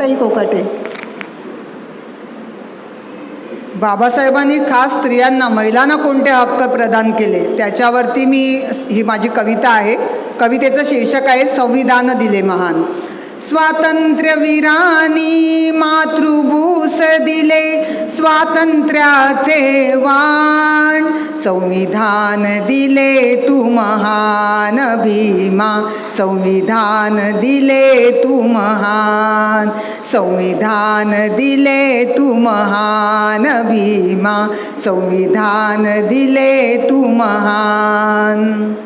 ताई कोकाटे बाबासाहेबांनी खास स्त्रियांना महिलांना कोणते हक्क प्रदान केले त्याच्यावरती मी ही माझी कविता आहे. कवितेचं शीर्षक आहे संविधान दिले महान. स्वातंत्र्यवीरानी मातृभूस दिले स्वातंत्र्याचे वा संविधान दिले तू महान भीमा. संविधान दिले तू महान. संविधान दिले तू महान भीमा. संविधान दिले तू महान.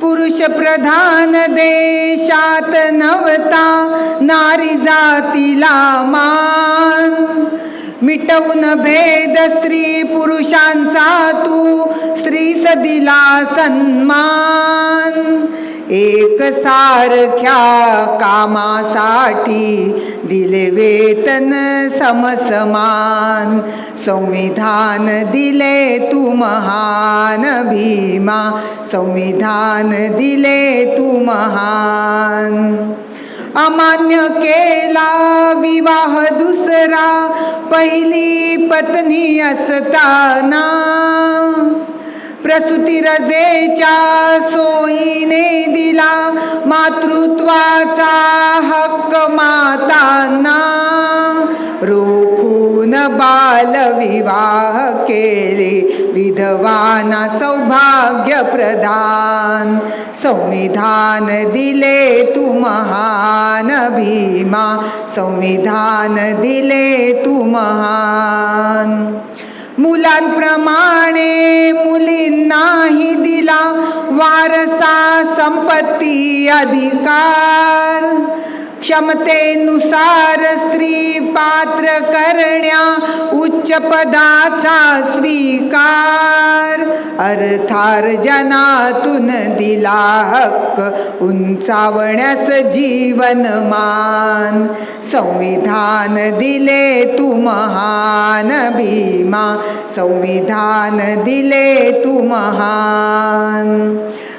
पुरुष प्रधान देशात नवता नारी जातीला मान. मिटवून भेद स्त्री पुरुषांचा तू स्त्री सदिला सन्मान. एक सारख्या कामासाठी दिले वेतन समसमान. संविधान दिले तू महान भीमा. संविधान दिले तू महान. अमान्य केला विवाह दुसरा. पहिली पत्नी असताना प्रसूती रजेच्या सोयीने दिला मातृत्वाचा हक्क मातांना. रोखून बालविवाह केले. विधवाना सौभाग्य प्रदान संविधान दिले तू महान भीमा. संविधान दिले तू महान. मुलांप्रमाणे मुलींनाही दिला वारसा संपत्ती अधिकार. क्षमतेनुसार स्त्री पात्र करण्या उच्च पदाचा स्वीकार. अर्थार्जनातून दिला हक्क उंचावण्यास जीवनमान संविधान दिले तू महान भीमा संविधान दिले तू महान.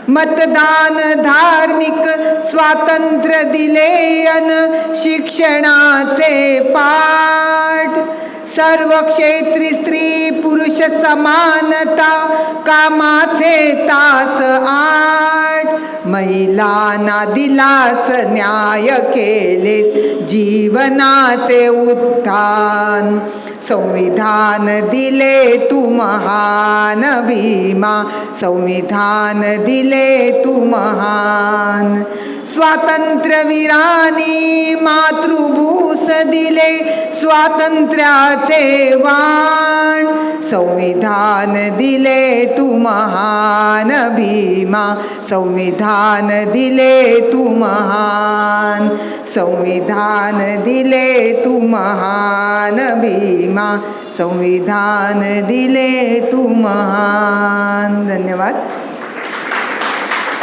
मतदान धार्मिक स्वातंत्र्य दिले अन शिक्षणाचे पाठ. सर्व क्षेत्री स्त्री पुरुष समानता कामाचे तास आठ. महिलांना दिलास न्याय केलेस जीवनाचे उत्थान. संविधान दिले तू महान भीमा. संविधान दिले तू महान स्वातंत्र्यवीरानी मातृभूस दिले स्वातंत्र्याचे वाण. संविधान दिले तू महान भीमा. संविधान दिले तू महान. संविधान दिले तू महान भीमा. संविधान दिले तू महान. धन्यवाद.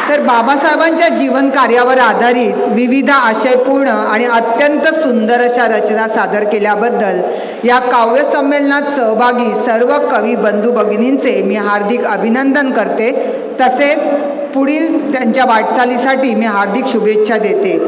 तर बाबासाहेबांच्या जीवन कार्यावर आधारित विविध आशयपूर्ण आणि अत्यंत सुंदर अशा रचना सादर केल्याबद्दल या काव्य संमेलनात सहभागी सर्व कवी बंधू भगिनींचे मी हार्दिक अभिनंदन करते. तसेच पुढील त्यांच्या वाटचालीसाठी मी हार्दिक शुभेच्छा देते.